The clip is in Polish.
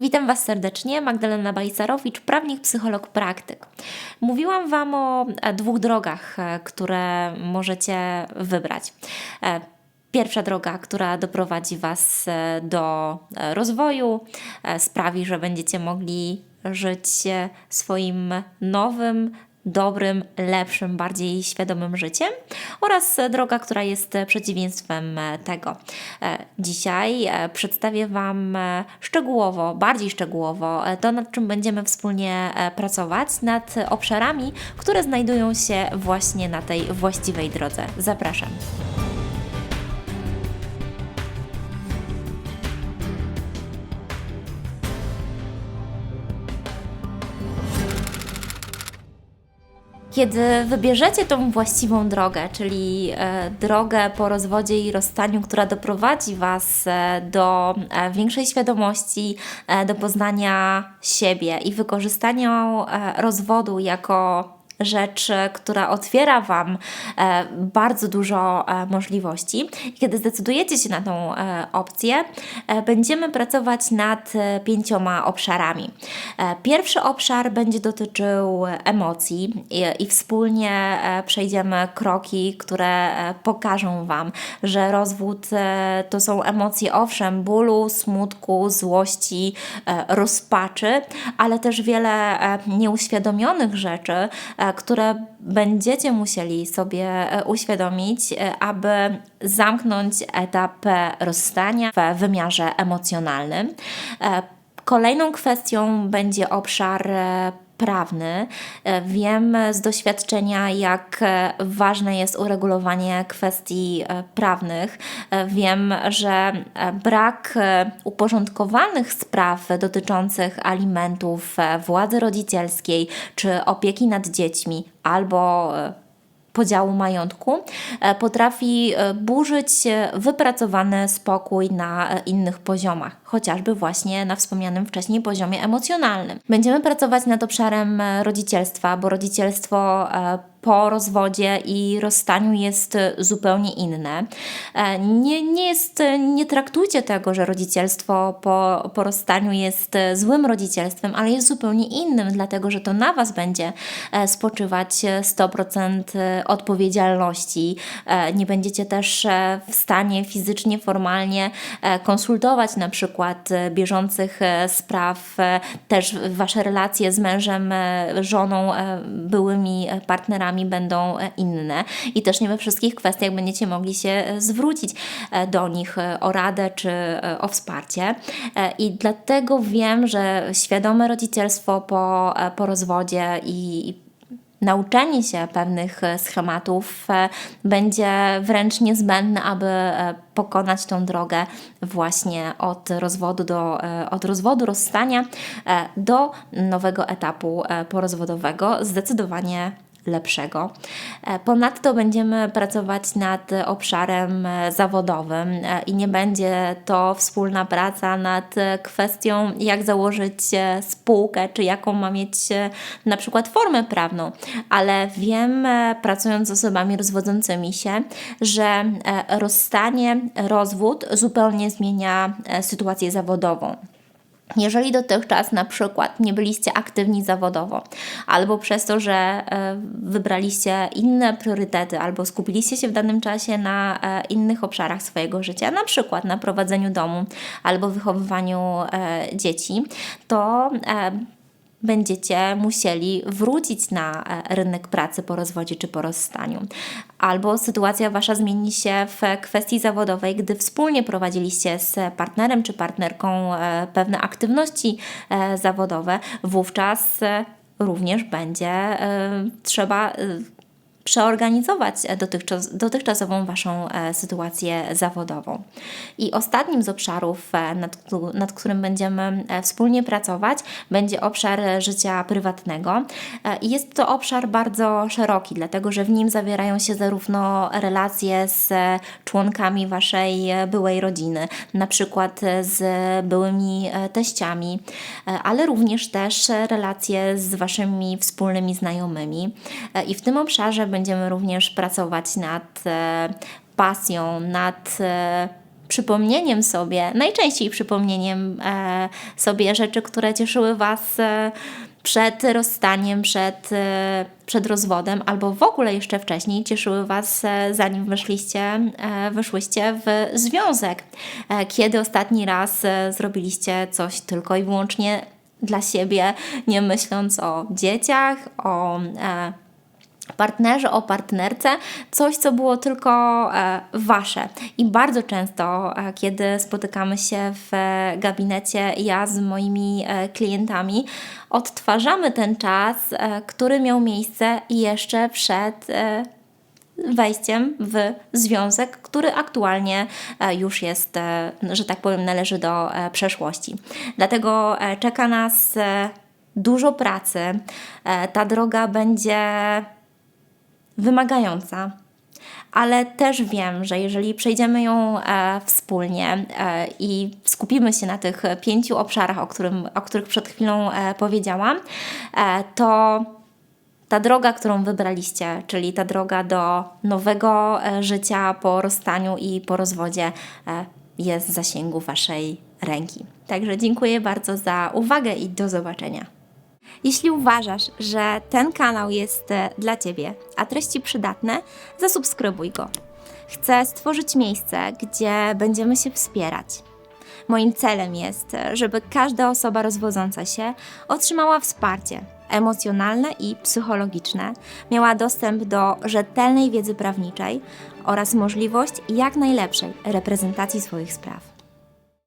Witam Was serdecznie, Magdalena Bajcarowicz, prawnik, psycholog, praktyk. Mówiłam Wam o e, dwóch drogach, e, które możecie wybrać. E, Pierwsza droga, która doprowadzi Was do rozwoju, sprawi, że będziecie mogli żyć swoim nowym, dobrym, lepszym, bardziej świadomym życiem oraz e, droga, która jest e, przeciwieństwem e, tego. Dzisiaj przedstawię Wam szczegółowo, bardziej szczegółowo to, nad czym będziemy wspólnie pracować, nad obszarami, które znajdują się właśnie na tej właściwej drodze. Zapraszam. Kiedy wybierzecie tą właściwą drogę, czyli e, drogę po rozwodzie i rozstaniu, która doprowadzi Was e, do e, większej świadomości, do poznania siebie i wykorzystania rozwodu jako rzecz, która otwiera Wam e, bardzo dużo e, możliwości. Kiedy zdecydujecie się na tą e, opcję, będziemy pracować nad pięcioma obszarami. Pierwszy obszar będzie dotyczył emocji i, wspólnie przejdziemy kroki, które pokażą Wam, że rozwód to są emocje, owszem, bólu, smutku, złości, rozpaczy, ale też wiele nieuświadomionych rzeczy, które będziecie musieli sobie e, uświadomić, e, aby zamknąć etap e, rozstania w wymiarze emocjonalnym. E, Kolejną kwestią będzie obszar e, prawny. E, Wiem z doświadczenia, jak e, ważne jest uregulowanie kwestii e, prawnych. Wiem, że brak uporządkowanych spraw dotyczących alimentów, władzy rodzicielskiej czy opieki nad dziećmi albo podziału majątku potrafi burzyć wypracowany spokój na innych poziomach, chociażby właśnie na wspomnianym wcześniej poziomie emocjonalnym. Będziemy pracować nad obszarem e, rodzicielstwa, bo rodzicielstwo e, po rozwodzie i rozstaniu jest e, zupełnie inne. Nie, nie, jest, nie traktujcie tego, że rodzicielstwo po, po rozstaniu jest złym rodzicielstwem, ale jest zupełnie innym, dlatego że to na Was będzie spoczywać e, 100% odpowiedzialności. Nie będziecie też w stanie fizycznie, formalnie konsultować na przykład e, bieżących e, spraw, e, też Wasze relacje z mężem, żoną, byłymi partnerami będą inne i też nie we wszystkich kwestiach będziecie mogli się zwrócić do nich o radę czy o wsparcie. I dlatego wiem, że świadome rodzicielstwo po, po rozwodzie i nauczenie się pewnych e, schematów e, będzie wręcz niezbędne, aby e, pokonać tą drogę właśnie od rozwodu do od rozwodu, rozstania do nowego etapu porozwodowego, zdecydowanie lepszego. E, Ponadto będziemy pracować nad obszarem e, zawodowym e, i nie będzie to wspólna praca nad kwestią, jak założyć spółkę, czy jaką ma mieć na przykład formę prawną, ale wiem, pracując z osobami rozwodzącymi się, że rozstanie, rozwód zupełnie zmienia sytuację zawodową. Jeżeli dotychczas na przykład nie byliście aktywni zawodowo, albo przez to, że e, wybraliście inne priorytety, albo skupiliście się w danym czasie na e, innych obszarach swojego życia, na przykład na prowadzeniu domu albo wychowywaniu e, dzieci, to będziecie musieli wrócić na e, rynek pracy po rozwodzie czy po rozstaniu. Albo sytuacja wasza zmieni się w kwestii zawodowej, gdy wspólnie prowadziliście z partnerem czy partnerką e, pewne aktywności e, zawodowe, wówczas również będzie trzeba przeorganizować e, dotychczas, dotychczasową Waszą e, sytuację zawodową. I ostatnim z obszarów, e, nad, nad którym będziemy wspólnie pracować, będzie obszar życia prywatnego. I jest to obszar bardzo szeroki, dlatego że w nim zawierają się zarówno relacje z członkami Waszej byłej rodziny, na przykład z byłymi teściami, ale również też relacje z Waszymi wspólnymi znajomymi. I w tym obszarze będziemy również pracować nad e, pasją, nad e, przypomnieniem sobie, najczęściej przypomnieniem e, sobie rzeczy, które cieszyły Was przed rozstaniem, przed, przed rozwodem, albo w ogóle jeszcze wcześniej cieszyły Was, zanim weszliście, e, wyszłyście w związek. Kiedy ostatni raz zrobiliście coś tylko i wyłącznie dla siebie, nie myśląc o dzieciach, o partnerze, o partnerce, coś, co było tylko e, wasze. I bardzo często, e, kiedy spotykamy się w e, gabinecie, ja z moimi klientami, odtwarzamy ten czas, który miał miejsce jeszcze przed. Wejściem w związek, który aktualnie już jest, że tak powiem, należy do przeszłości. Dlatego czeka nas dużo pracy. Ta droga będzie wymagająca, ale też wiem, że jeżeli przejdziemy ją e, wspólnie e, i skupimy się na tych pięciu obszarach, o, którym, o których przed chwilą e, powiedziałam, e, to ta droga, którą wybraliście, czyli ta droga do nowego e, życia po rozstaniu i po rozwodzie, e, jest w zasięgu Waszej ręki. Także dziękuję bardzo za uwagę i do zobaczenia. Jeśli uważasz, że ten kanał jest e, dla Ciebie, a treści przydatne, zasubskrybuj go. Chcę stworzyć miejsce, gdzie będziemy się wspierać. Moim celem jest, e, żeby każda osoba rozwodząca się otrzymała wsparcie emocjonalne i psychologiczne, miała dostęp do rzetelnej wiedzy prawniczej oraz możliwość jak najlepszej reprezentacji swoich spraw.